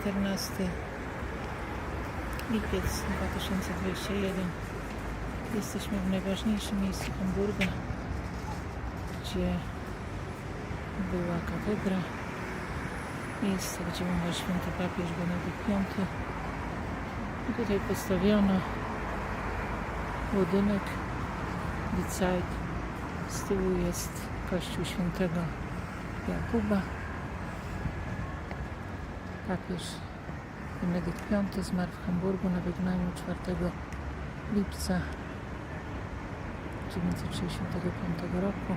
14 lipiec 2021. Jesteśmy w najważniejszym miejscu Hamburga, gdzie była katedra. Miejsce, gdzie umarł święty papież Benedykt V. I tutaj postawiono budynek Zeit. Z tyłu jest kościół świętego Jakuba. Papież Benedykt V zmarł w Hamburgu na wygnaniu 4 lipca 1965 roku.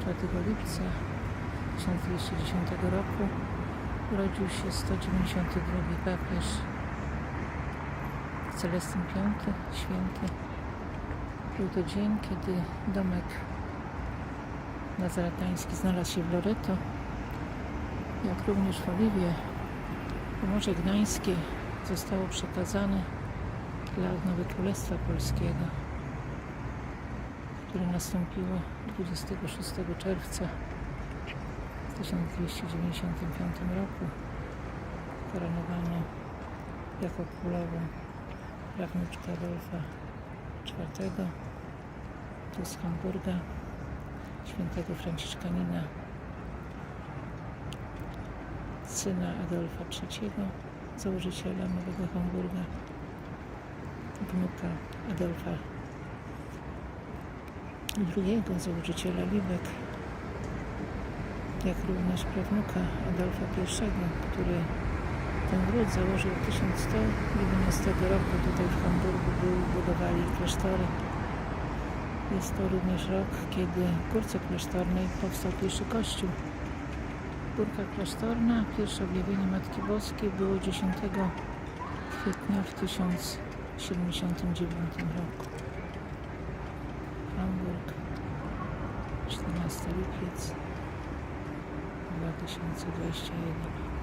4 lipca 1210 roku urodził się 192 papież Celestyn V, święty. Był to dzień, kiedy domek nazaretański znalazł się w Loreto, jak również w Oliwie. Pomorze Gdańskie zostało przekazane dla odnowy Królestwa Polskiego, które nastąpiło 26 czerwca w 1295 roku. Koronowano jako królową prawnuczka Adolfa IV tu z Hamburga, świętego Franciszkanina, syna Adolfa III, założyciela Nowego Hamburga, wnuka Adolfa II, założyciela Lübeck, jak również prawnuka Adolfa I, który ten gród założył w 1111 roku. Tutaj w Hamburgu był, budowali klasztory. Jest to również rok, kiedy w Górce Klasztornej powstał pierwszy kościół. Górka Klasztorna, pierwsze objawienie Matki Boskiej było 10 kwietnia w 1079 roku. Hamburg, 14 lipiec 2021